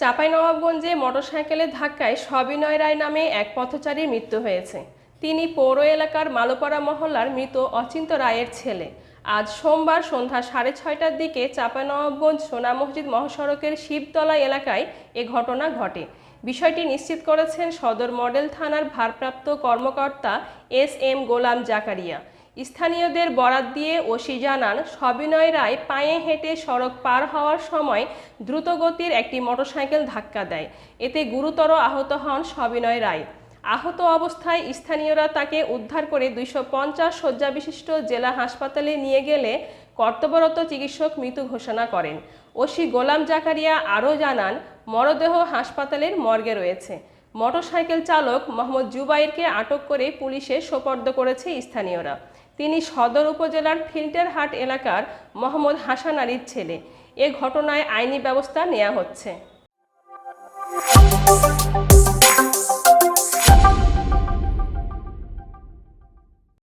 চাঁপাইনবাবগঞ্জে মোটরসাইকেলের ধাক্কায় সবিনয় রায় নামে এক পথচারীর মৃত্যু হয়েছে। তিনি পৌর এলাকার মালোপাড়া মহল্লার মৃত অচিন্ত রায়ের ছেলে। আজ সোমবার সন্ধ্যা সাড়ে ছয়টার দিকে চাঁপাইনবাবগঞ্জ সোনা মসজিদ মহাসড়কের শিবতলা এলাকায় এ ঘটনা ঘটে। বিষয়টি নিশ্চিত করেছেন সদর মডেল থানার ভারপ্রাপ্ত কর্মকর্তা এস এম গোলাম জাকারিয়া। স্থানীয়দের বরাত দিয়ে ওসি জানান, সবিনয় রায় পায়ে হেঁটে সড়ক পার হওয়ার সময় দ্রুতগতির একটি মোটরসাইকেল ধাক্কা দেয়। এতে গুরুতর আহত হন সবিনয় রায়। আহত অবস্থায় স্থানীয়রা তাকে উদ্ধার করে দুইশো পঞ্চাশ শয্যা বিশিষ্ট জেলা হাসপাতালে নিয়ে গেলে কর্তব্যরত চিকিৎসক মৃত ঘোষণা করেন। ওসি গোলাম জাকারিয়া আরও জানান, মরদেহ হাসপাতালের মর্গে রয়েছে। মোটরসাইকেল চালক মোহাম্মদ জুবাইরকে আটক করে পুলিশে সোপর্দ করেছে স্থানীয়রা। তিনি সদর উপজেলার ফিল্টারহাট এলাকার মোহাম্মদ হাসান আলীর ছেলে। এ ঘটনায় আইনি ব্যবস্থা নেওয়া হচ্ছে।